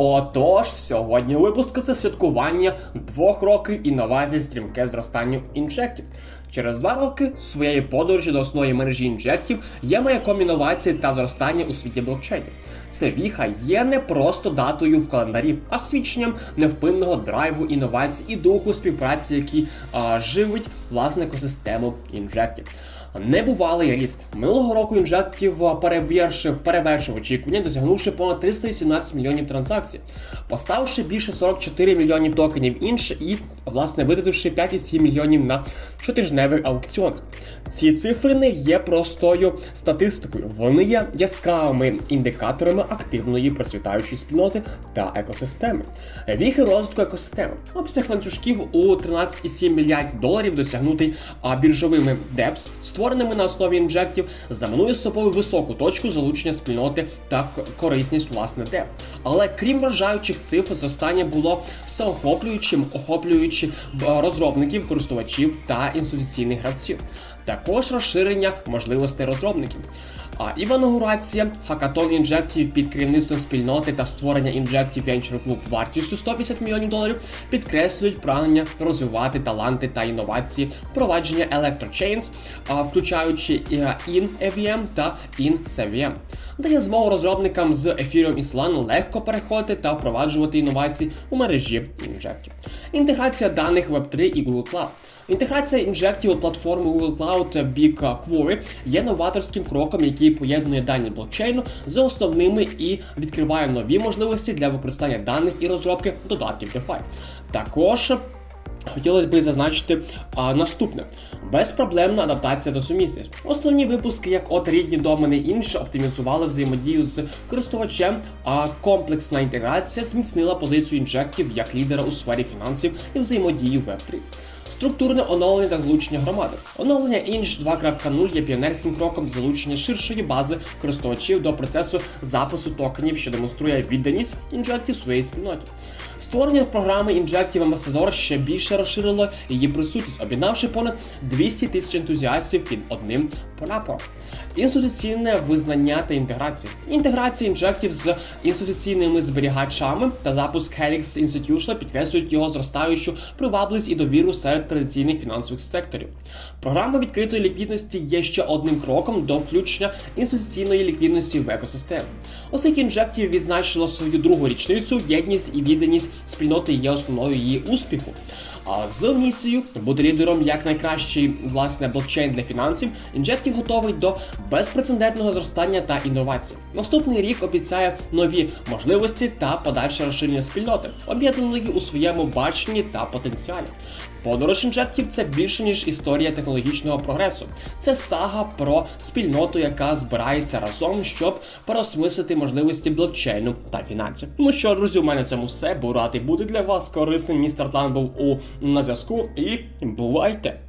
Отож, сьогодні у випуску це святкування двох років інновацій стрімке зростання інжектів. Через два роки своєї подорожі до основної мережі інжектів є маяком інновацій та зростання у світі блокчейнів. Це віха є не просто датою в календарі, а свідченням невпинного драйву інновацій і духу співпраці, який а, живить власне екосистему інжектів. Небувалий ріст минулого року інжектів перевершив перевершив очікування, досягнувши понад 318 мільйонів транзакцій, поставивши більше 44 мільйонів токенів інше і власне витративши 5,7 мільйонів на щотижневих аукціонах. Ці цифри не є простою статистикою, вони є яскравими індикаторами активної процвітаючої спільноти та екосистеми. Віхи розвитку екосистеми. Обсяг ланцюжків у 13,7 мільярдів доларів досягнутий а, біржовими DEPS, створеними на основі інжектів, знаменує собою високу точку залучення спільноти та корисність власне де. Але крім вражаючих цифр, зростання було всеохоплюючим, охоплюючи розробників, користувачів та інституційних гравців. Також розширення можливостей розробників. А інаугурація хакатон інжектів під керівництвом спільноти та створення інжектів Venture Club вартістю 150 мільйонів доларів підкреслюють прагнення розвивати таланти та інновації впровадження Electrochains, включаючи е, InEVM та InCVM. Дає змогу розробникам з Ethereum і Solana легко переходити та впроваджувати інновації у мережі інжектів. Інтеграція даних Web3 і Google Cloud. Інтеграція інжектів у платформу Google Cloud Big Quarry є новаторським кроком, який поєднує дані блокчейну з основними і відкриває нові можливості для використання даних і розробки додатків DeFi. Також Хотілося б зазначити а, наступне: безпроблемна адаптація та сумісність. Основні випуски, як от рідні домени інше, оптимізували взаємодію з користувачем, а комплексна інтеграція зміцнила позицію інжектів як лідера у сфері фінансів і взаємодії Web3. Структурне оновлення та залучення громади. Оновлення Inch 2.0 є піонерським кроком залучення ширшої бази користувачів до процесу запису токенів, що демонструє відданість інжектів своєї спільноті. Створення програми Injective Ambassador ще більше розширило її присутність, об'єднавши понад 200 тисяч ентузіастів під одним прапором. Інституційне визнання та інтеграція. Інтеграція інжектів з інституційними зберігачами та запуск Helix Institutional підкреслюють його зростаючу привабливість і довіру серед традиційних фінансових секторів. Програма відкритої ліквідності є ще одним кроком до включення інституційної ліквідності в екосистему. Оскільки інжектів відзначило свою другу річницю, єдність і відданість спільноти є основною її успіху. З місією бути лідером як найкращий власне блокчейн для фінансів, інжектів готовий до безпрецедентного зростання та інновацій. Наступний рік обіцяє нові можливості та подальше розширення спільноти, об'єднаної у своєму баченні та потенціалі. Подорож інжектів це більше ніж історія технологічного прогресу. Це сага про спільноту, яка збирається разом, щоб переосмислити можливості блокчейну та фінансів. Ну що, друзі, у мене цьому все. Був радий бути для вас корисним. Містер Тлан був у на зв'язку і бувайте!